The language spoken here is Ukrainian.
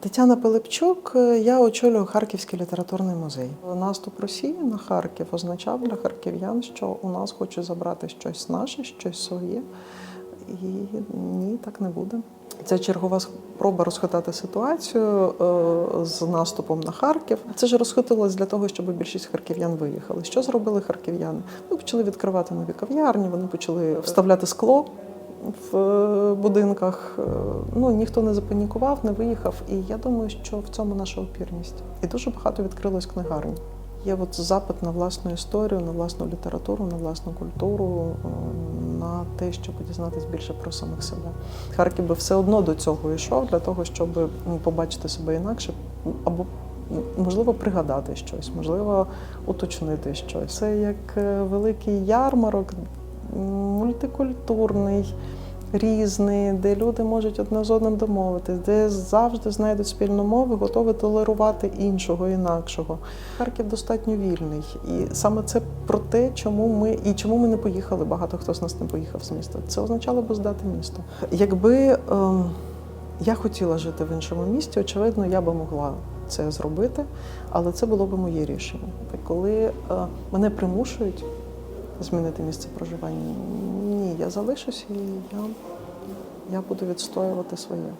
Тетяна Пилипчук, е, я очолюю Харківський літературний музей. Наступ Росії на Харків означав для харків'ян, що у нас хочуть забрати щось наше, щось своє. І ні, так не буде. Це чергова спроба розхитати ситуацію е, з наступом на Харків. Це ж розхитилось для того, щоб більшість харків'ян виїхали. Що зробили харків'яни? Вони почали відкривати нові кав'ярні, вони почали вставляти скло в е, будинках. Е, Ну ніхто не запанікував, не виїхав. І я думаю, що в цьому наша опірність. І дуже багато відкрилось книгарень. Є от запит на власну історію, на власну літературу, на власну культуру, е, на те, щоб дізнатись більше про самих себе. Харків би все одно до цього йшов для того, щоб побачити себе інакше, або можливо пригадати щось, можливо, уточнити щось. Це як великий ярмарок, мультикультурний. Різний, де люди можуть одне з одним домовитись, де завжди знайдуть спільну мову, готові толерувати іншого, інакшого. Харків достатньо вільний, і саме це про те, чому ми і чому ми не поїхали. Багато хто з нас не поїхав з міста. Це означало би здати місто. Якби ем, я хотіла жити в іншому місті, очевидно, я би могла це зробити, але це було б моє рішення. Коли е, мене примушують змінити місце проживання, ні, я залишусь і я, я буду відстоювати своє.